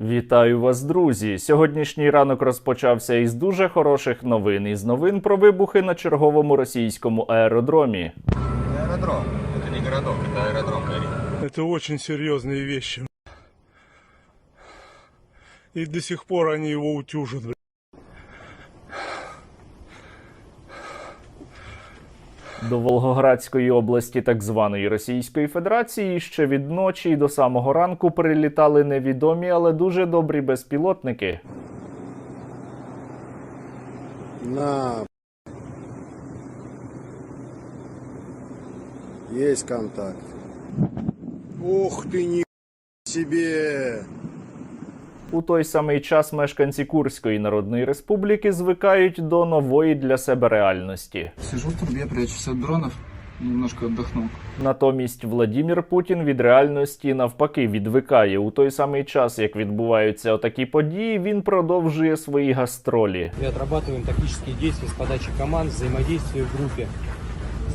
Вітаю вас, друзі! Сьогоднішній ранок розпочався із дуже хороших новин. Із новин про вибухи на черговому російському аеродромі. Аэродром. Это не городок, это аэродром, Гарри. Это очень серьезные вещи. И до сих пор они его утюжат. До Волгоградської області так званої Російської Федерації ще від ночі і до самого ранку прилітали невідомі, але дуже добрі безпілотники. На. Есть контакт. Ух ты, ни себе! У той самий час мешканці Курської Народної Республіки звикають до нової для себе реальності. Сижу в трубе, прячусь от дронов, немножко отдохнул. Натомість Владімір Путін від реальності навпаки відвикає. У той самий час, як відбуваються отакі події, він продовжує свої гастролі. и отрабатываем тактические действия с подачи команд, взаимодействия в группе.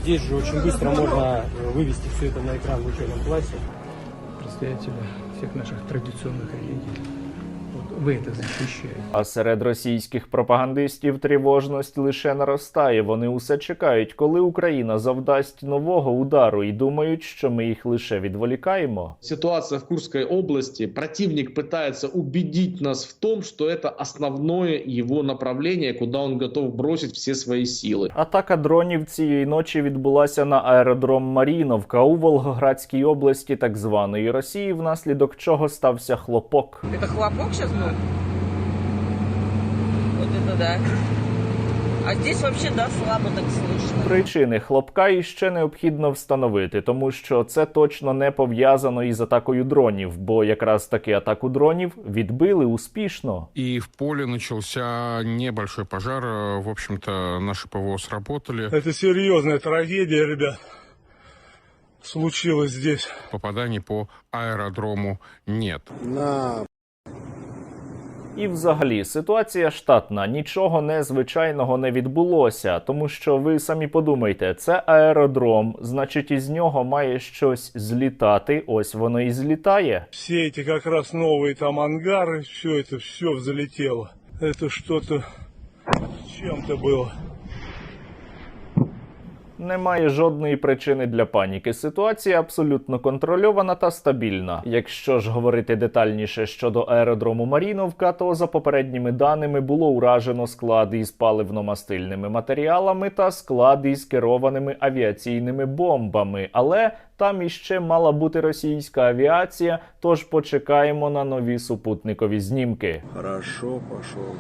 Здесь же очень быстро можно э, вывести все это на экран в учебном классе. представители всех наших традиционных религий. Вот вы это защищаете. А серед російських пропагандистів тривожність лише наростає. Вони усе чекають, коли Україна завдасть нового удару, і думають, що ми їх лише відволікаємо. ситуация в Курской области, противник пытается убедить нас в том, что это основное его направление, куда он готов бросить все свои силы. Атака дронів цієї ночі відбулася на аеродром Маріновка у Волгоградській області так званої Росії, внаслідок чого стався хлопок. Это хлопок сейчас был? Вот это да. А здесь вообще, да, слабо так слышно. Причини хлопка іще необхідно встановити, тому що це точно не пов'язано із атакою дронів, бо якраз таки атаку дронів відбили успішно. И в поле начался небольшой пожар. Э, В общем-то, наши ПВО сработали. Это серьезная трагедия, ребят. Случилось здесь. Попаданий по аэродрому нет. На. І взагалі ситуація штатна, нічого незвичайного не відбулося, тому що ви самі подумайте, це аеродром, значить із нього має щось злітати. Ось воно і злітає. Все эти как раз новые там ангары, все это, все взлетело. Это что-то с чем-то было. Немає жодної причини для паніки. Ситуація абсолютно контрольована та стабільна. Якщо ж говорити детальніше щодо аеродрому Маріновка, то за попередніми даними було уражено склад із паливно-мастильними матеріалами та склад із керованими авіаційними бомбами. Але там іще мала бути російська авіація, тож почекаємо на нові супутникові знімки. Хорошо, пошел.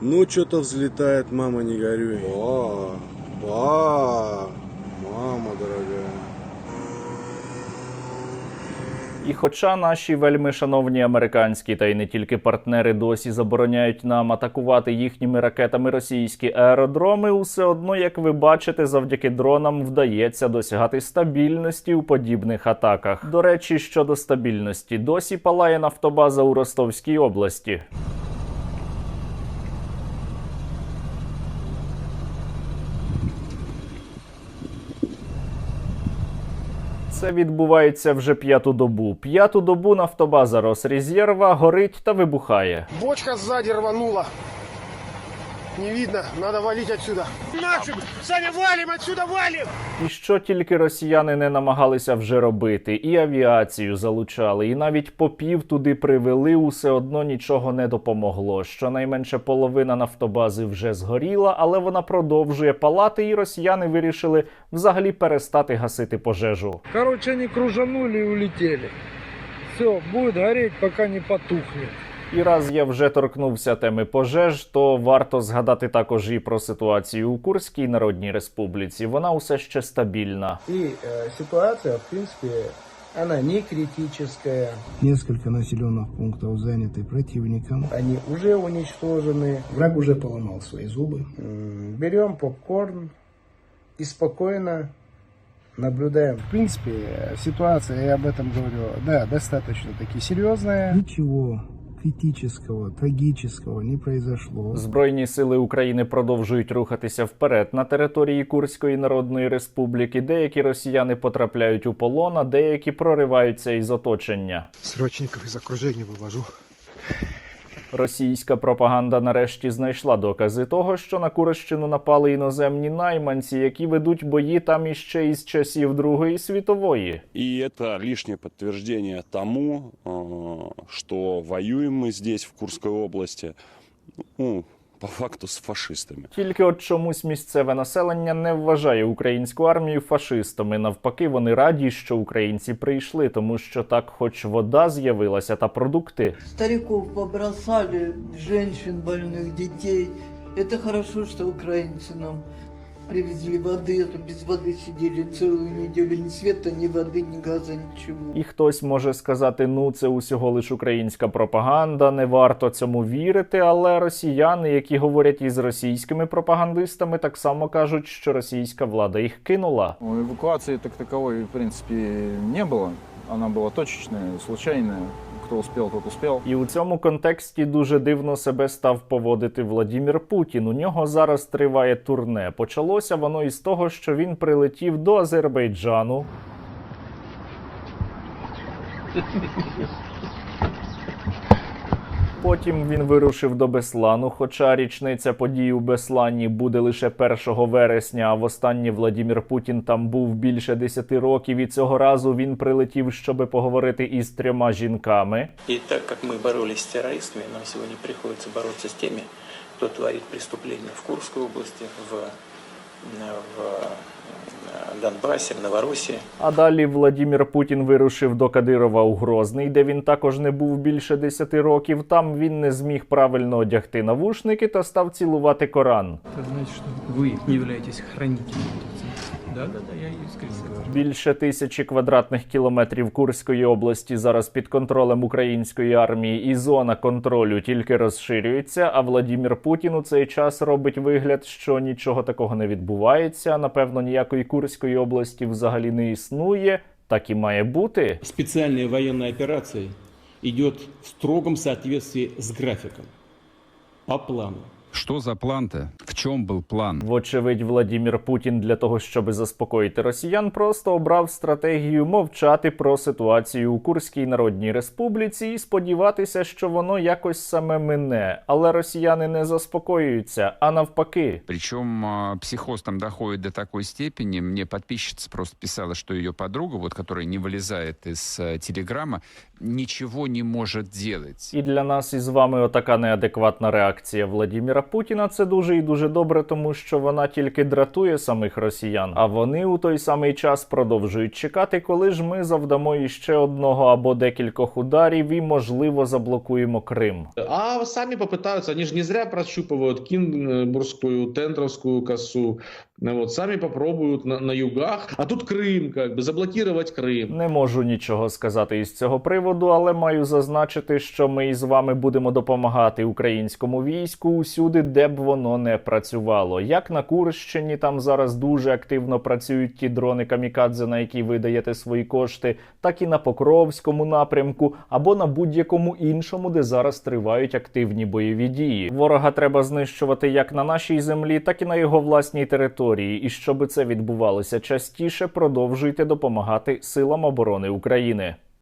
Ну, что-то взлетает, мама, не горюй. Ба, ба, мама дорогая. І хоча наші вельми шановні американські та й не тільки партнери досі забороняють нам атакувати їхніми ракетами російські аеродроми, усе одно, як ви бачите, завдяки дронам вдається досягати стабільності у подібних атаках. До речі, щодо стабільності, досі палає нафтобаза у Ростовській області. Це відбувається вже п'яту добу. П'яту добу нафтобаза Росрезерва горить та вибухає. Бочка ззаді рванула. Не видно, надо валить отсюда. Максим, Саня, валим отсюда, валим! І що тільки росіяни не намагалися вже робити, і авіацію залучали, і навіть попів туди привели, усе одно нічого не допомогло. Щонайменше половина нафтобази вже згоріла, але вона продовжує палати, і росіяни вирішили взагалі перестати гасити пожежу. Короче, они кружанули и улетели. Все, будет гореть, пока не потухнет. І раз я вже торкнувся теми пожеж, то варто згадати також і про ситуацію у Курській Народній Республіці. Вона усе ще стабільна. И э, ситуация, в принципе, она не критическая. Несколько населенных пунктов заняты противником. Они уже уничтожены. Враг уже поломал свои зубы. М, Берем попкорн и спокойно наблюдаем. В принципе, э, ситуация, я об этом говорю, да, достаточно таки серьезная. Ничего критического, трагического не произошло. Збройні сили України продовжують рухатися вперед на території Курської Народної Республіки. Деякі росіяни потрапляють у полон, а деякі прориваються із оточення. Срочников із окруження вывожу. Російська пропаганда нарешті знайшла докази того, що на Курщину напали іноземні найманці, які ведуть бої там іще із часів Другої світової. И это лишнее подтверждение тому, э, что воюем мы здесь, в Курской области, ну, по факту с фашистами. Тільки от чомусь місцеве населення не вважає українську армію фашистами. Навпаки, вони раді, що українці прийшли, тому що так, хоч вода з'явилася та продукти. Стариков побросали, женщин, больных, детей. Это хорошо, что украинцы нам привезли воды, а то без воды сидели целую неделю. Ни света, ни воды, ни газа, ничего. І хтось може сказати: ну це усього лиш українська пропаганда, не варто цьому вірити. Але росіяни, які говорять із російськими пропагандистами, так само кажуть, що російська влада їх кинула. Эвакуации так таковой, в принципе, не было. Она была точечная, случайная. Кто успів, тот успів. І у цьому контексті дуже дивно себе став поводити Владімір Путін. У нього зараз триває турне. Почалося воно із того, що він прилетів до Азербайджану. Потім він вирушив до Беслану, хоча річниця подій у Беслані буде лише 1 вересня. А востаннє Владімір Путін там був більше 10 років. І цього разу він прилетів, щоби поговорити із трьома жінками. И так как мы боролись с террористами, нам сегодня приходится бороться с теми, кто творит преступления в Курской области, в, в э, Донбассе, в Новороссии. А далі Владімір Путін вирушив до Кадирова у Грозний, де він також не був більше 10 років. Там він не зміг правильно одягти навушники та став цілувати Коран. Это значит, что вы не являетесь хранителем этих ценностей. Да-да-да, я говорю. Більше тисячі квадратних кілометрів Курської області зараз під контролем української армії, і зона контролю тільки розширюється. А Владімір Путін у цей час робить вигляд, що нічого такого не відбувається. Напевно, ніякої Курської області взагалі не існує. Так і має бути. Специальная военная операция идет в строгом соответствии с графиком, по плану. Что за план-то? В чем был план? Вочевидь, Владімір Путін для того, щоб заспокоїти росіян, просто обрав стратегію мовчати про ситуацію у Курській Народній Республіці і сподіватися, що воно якось саме мине. Але росіяни не заспокоюються, а навпаки. Причем а, психоз там доходит до такой степени. Мне подписчица просто писала, что ее подруга, вот которая не вылезает из э, телеграмма, ничего не может делать. І для нас із вами отака неадекватна реакція Владіміра Путіна. Це дуже і дуже добре, тому що вона тільки дратує самих росіян. А вони у той самий час продовжують чекати, коли ж ми завдамо іще одного або декількох ударів і, можливо, заблокуємо Крим. А сами попытаются, они же не зря прощупывают Кинбургскую, Тендровскую косу, Ну вот, сами попробуют на, на югах, а тут Крым, как бы, заблокировать Крым. Не можу нічого сказати із цього приводу, але маю зазначити, що ми із вами будемо допомагати українському війську усюди, де б воно не працювало. Як на Курщині, там зараз дуже активно працюють ті дрони камікадзе, на які ви даєте свої кошти, так і на Покровському напрямку, або на будь-якому іншому, де зараз тривають активні бойові дії. Ворога треба знищувати як на нашій землі, так і на його власній території. І щоб це відбувалося частіше, продовжуйте допомагати силам оборони України.